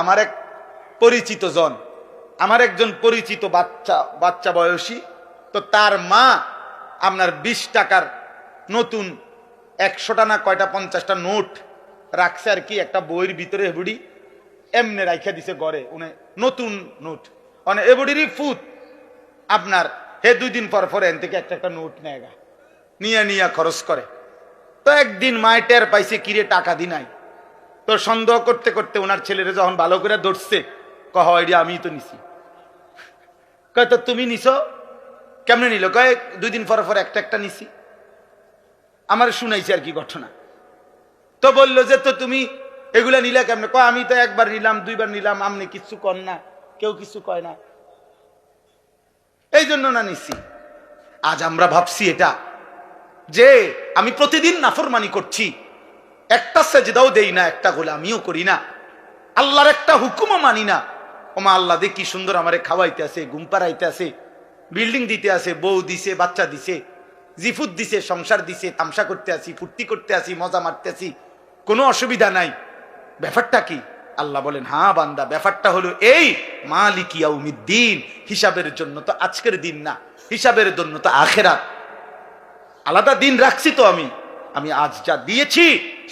আমার এক পরিচিত জন, আমার একজন পরিচিত বাচ্চা বাচ্চা বয়সী, তো তার মা আপনার বিশ টাকার নতুন একশোটা না কয়টা পঞ্চাশটা নোট রাখছে আর কি, একটা বইয়ের ভিতরে বুড়ি এমনি রাইখা দিছে গড়ে উনি নতুন নোট। মানে এবুড়িরই ফুত আপনার, হে দুই দিন পর পর এন থেকে একটা একটা নোট নেয় গা, নিয়ে নিয়ে খরচ করে। তো একদিন মায় টের পাইছে, কিরে টাকা দি নাই। তো সন্দেহ করতে করতে ওনার ছেলেরা যখন ভালো করে ধরছে, কহ এটি আমি তো নিছি। কয়, তো তুমি নিছো? কেমনে নিল? কয় দুই দিন পর পর একটা একটা নিছি। আমার শুনাইছে আর কি ঘটনা। তো বলল যে, তো তুমি এগুলা নিলে কেমনে? কয়, আমি তো একবার নিলাম, দুইবার নিলাম, আমনি কিছু কর না, কেউ কিছু কয় না। এই জন্য না নিছি। আজ আমরা ভাবছি এটা, যে আমি প্রতিদিন নাফরমানি করছি একটা সেজদাও দেই না, একটা গোলামিও করি না। আল্লাহর একটা হুকুমও মানি না। ওমা আল্লাহ দে কি সুন্দর আমারে খাওয়াইতে আছে, ঘুম পাড়াইতে আছে, বিল্ডিং দিতে আছে, বউ দিছে, বাচ্চা দিছে, জিফুত দিছে, সংসার দিছে, তামসা করতে আসি ফুর্তি করতে আসি মজা মারতে আসি কোনো অসুবিধা নাই। ব্যাপারটা কি? আল্লাহ বলেন হ্যাঁ বান্দা, ব্যাপারটা হলো এই মালিকিয়া উমিদ্দিন হিসাবের জন্য তো আজকের দিন না, হিসাবের জন্য তো আখেরাত। আলাদা দিন রাখছি তো আমি আমি আজ যা দিয়েছি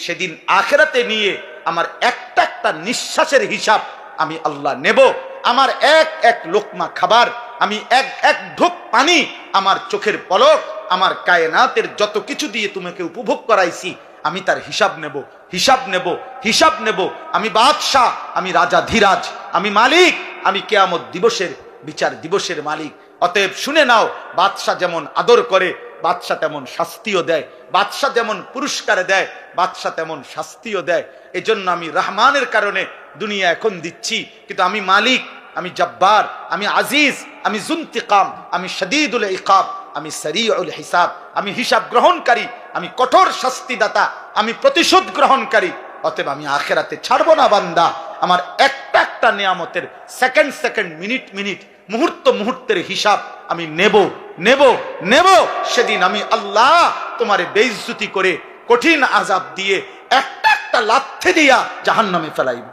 সেদিন আখেরাতে নিয়ে আমার একটা একটা নিঃশ্বাসের হিসাব আমি আল্লাহ নেব। আমার এক এক লোকমা খাবার, আমি এক এক ঢোক পানি, আমার চোখের পলক, আমার কায়নাতের যত কিছু দিয়ে তোমাকে উপভোগ করাইছি, আমি তার হিসাব নেব হিসাব নেব হিসাব নেব। আমি বাদশাহ, আমি রাজা ধীরাজ, আমি মালিক, আমি কেয়ামত দিবসের বিচার দিবসের মালিক। অতএব শুনে নাও, বাদশাহ যেমন আদর করে, বাদশাহ তেমন শাস্তিও দেয়, বাদশাহ যেমন পুরস্কার দেয় বাদশাহ তেমন শাস্তিও দেয়। এজন্য আমি রহমানের কারণে দুনিয়া এখন দিচ্ছি। কিন্তু আমি মালিক, আমি জব্বার, আমি আজিজ, আমি জুন্তিকাম, আমি শদীদুল ইকাব, আমি সরিউল হিসাব, আমি হিসাব গ্রহণকারী, আমি কঠোর শাস্তিদাতা, আমি প্রতিশোধ গ্রহণকারী। অতএব আমি আখেরাতে ছাড়বো না, বান্দা। আমার একটা একটা নিয়ামতের সেকেন্ড সেকেন্ড মিনিট মিনিট, মুহূর্ত মুহূর্তের হিসাব আমি নেব নেব নেব। সেদিন আমি আল্লাহ তোমারে বেইজ্জতি করে কঠিন আজাব দিয়ে একটা একটা লাথি দিয়া জাহান নামে ফেলাইব।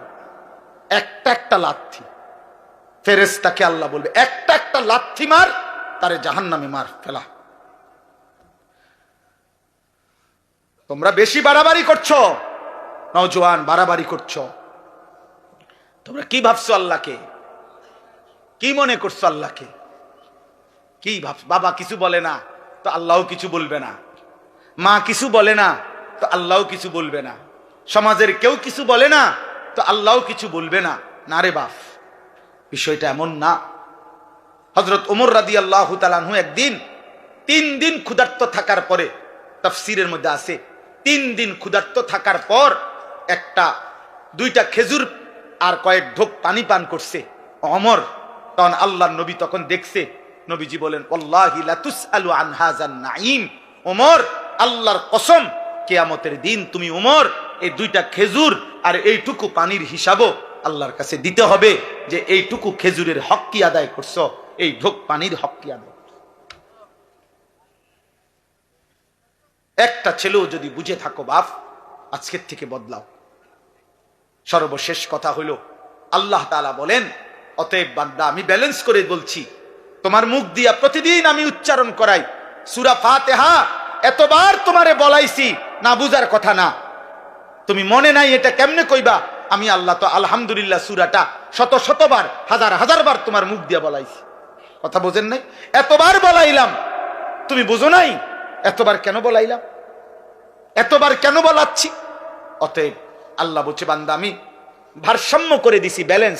একটা একটা লাথি। ফেরেস তাকে আল্লাহ বলবে, একটা একটা লাথি মার, তারে জাহান নামে মার, ফেলা। তোমরা বেশি বাড়াবাড়ি করছ? নওজোয়ান, বাড়াবাড়ি করছ। তোমরা কি ভাবছ আল্লাহকে? কি মনে করছ আল্লাহকে? কি ভাব বাবা কিছু বলে না, তো আল্লাহও কিছু বলবে না। মা কিছু বলে না তো আল্লাহও কিছু বলবে না। সমাজের কেউ কিছু বলে না, তো আল্লাহও কিছু বলবে না। না রে বাপ, বিষয়টা এমন না। হজরত ওমর রাদি আল্লাহ তালানহু একদিন, তিন দিন ক্ষুধার্ত থাকার পরে, তফসিরের মধ্যে আছে, তিন দিন ক্ষুধার্ত থাকার পর একটা, দুইটা খেজুর আর কয়েক ঢোক পানি পান করছে। অমর, তখন আল্লাহ নবী তখন দেখছে, নবীজি বলেন ওল্লাহি লাতুস আলু আনহাজান নাইম ওমর, আল্লাহর কসম কেয়ামতের দিন তুমি ওমর এই দুইটা খেজুর আর এইটুকু পানির হিসাবও আল্লাহর কাছে দিতে হবে যে এইটুকু খেজুরের হক কি আদায় করছ, এই ঢোক পানির হক কি আদায় একটা ছেলেও যদি বুঝে থাকো বাপ, আজকের থেকে বদলাও। সর্বশেষ কথা হলো, আল্লাহ তালা বলেন, অতএব বান্দা, আমি ব্যালেন্স করে বলছি, তোমার মুখ দিয়া প্রতিদিন আমি উচ্চারণ করাই। সুরা ফাতেহা, এতবার তোমারে বলাইছি না বুঝার কথা না। তুমি মনে নাই এটা কেমনে কইবা? আমি আল্লাহ তো আলহামদুলিল্লাহ সুরাটা শত শতবার, হাজার হাজার বার তোমার মুখ দিয়া বলাইছি। কথা বোঝেন নাই? এতবার বলাইলাম। তুমি বুঝো নাই? এতবার কেন বলাইলাম? এতবার কেন বলাচ্ছি? অতএব আল্লাহ বলছে, বান্দা, আমি ভারসাম্য করে দিছি ব্যালেন্স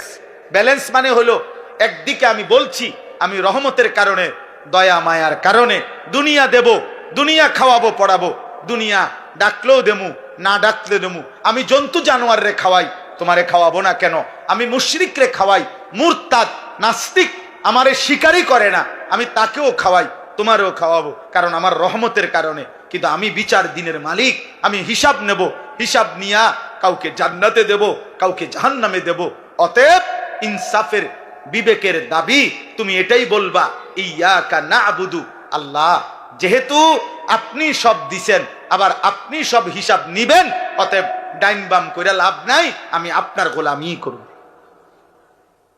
ব্যালেন্স মানে হলো, একদিকে আমি বলছি, আমি রহমতের কারণে, দয়া, মায়ার কারণে, দুনিয়া দেব, দুনিয়া খাওয়াবো, পড়াবো, দুনিয়া ডাকলেও দেমু, না ডাকলে দেমু। আমি জন্তু জানোয়ার রে খাওয়াই, তোমারে খাওয়াবো না কেন? আমি মুশরিক রে খাওয়াই, মুরতাদ, নাস্তিক, আমারে শিকারই করে না। আমি তাকেও খাওয়াই, তোমারও খাওয়াবো, কারণ আমার রহমতের কারণে। কিন্তু আমি বিচার দিনের মালিক, আমি হিসাব নেব, হিসাব নিয়া কাউকে জান্নাতে দেব, কাউকে জাহান্নামে দেব। অতএব ইনসাফের বিবেকের দাবি, তুমি এটাই বলবা ইয়া কা না আবুদু আল্লাহ, যেহেতু আপনি সব দিছেন আবার আপনি সব হিসাব নিবেন, অতএব ডাইন বাম করে লাভ নাই, আমি আপনার গোলামি করব।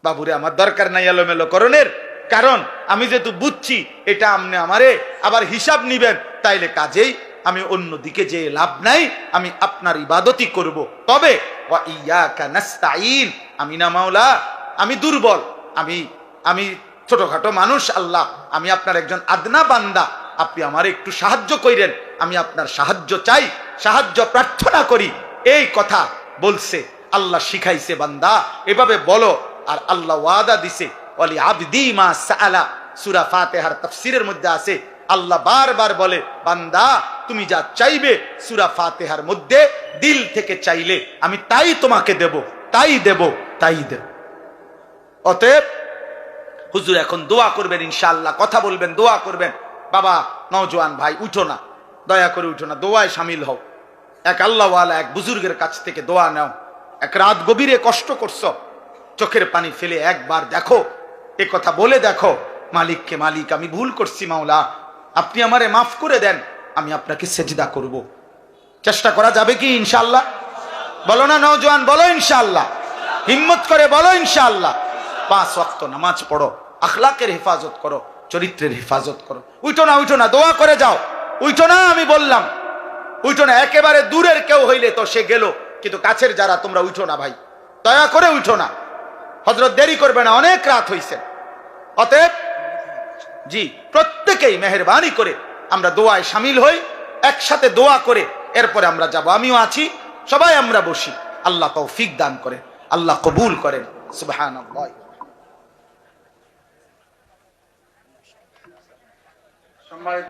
বাবুরে, আমার দরকার নাই এলোমেলো করণের, কারণ আমি যেহেতু বুঝছি এটা আপনি আমারে আবার হিসাব নিবেন, তাইলে কাজেই আমি অন্য দিকে যে লাভ নাই, আমি আপনার ইবাদতই করব। তবে আমি না মাওলা, আমি দুর্বল, আমি আমি ছোটখাটো মানুষ, আল্লাহ, আমি আপনার একজন আদনা বান্দা, আপনি আমার একটু সাহায্য কইরেন আমি আপনার সাহায্য চাই, সাহায্য প্রার্থনা করি। এই কথা বলছে, আল্লাহ শিখাইছে বান্দা। এভাবে বলো, আর আল্লাহ ওয়াদা দিছে, ওয়ালি আবদি মা সাআলা। সূরা ফাতিহার তাফসীরের মধ্যে আছে, আল্লাহ বারবার বলে, বান্দা, তুমি যা চাইবে সুরা ফাতেহার মধ্যে, দিল থেকে চাইলে আমি তাই তোমাকে দেব, তাই দেব তাই দেব। অতএব, হুজুর এখন দোয়া করবেন, ইনশাআল্লাহ, কথা বলবেন, দোয়া করবেন। বাবা নওজোয়ান ভাই, উঠো না। দয়া করে উঠো না, দোয়ায় সামিল হও। এক আল্লাহওয়ালা, এক বুজুর্গের কাছ থেকে দোয়া নাও। এক রাত গভীরে কষ্ট করছ, চোখের পানি ফেলে একবার দেখো, এ কথা বলে দেখো, মালিককে মালিক, আমি ভুল করছি মাওলা, আপনি আমারে মাফ করে দেন, আমি আপনাকে সেজদা করব। চেষ্টা করা যাবে কি ইনশাল্লাহ বলো না নওজোয়ান, বলো ইনশাআল্লাহ। হিম্মত করে বলো ইনশাল্লাহ পাঁচ ওয়াক্ত নামাজ পড়ো, আখলাকের হেফাজত করো, চরিত্রের হেফাজত করো। উঠো না উঠো না, দোয়া করে যাও। উঠো না, আমি বললাম। উঠো না, একেবারে দূরের কেউ হইলে তো সে গেল, কিন্তু কাছের যারা, তোমরা উঠো না ভাই। দয়া করে উঠো না। হজরত দেরি করবে না, অনেক রাত হইছে। অতএব, জি, প্রত্যেকেই মেহরবানি করে আমরা দোয়ায় সামিল হই, একসাথে দোয়া করে এরপরে আমরা যাব। আমিও আছি, সবাই আমরা বসি। আল্লাহ তৌফিক দান করে, আল্লাহ কবুল করেন। সুবহানাল্লাহ। সম্মানিত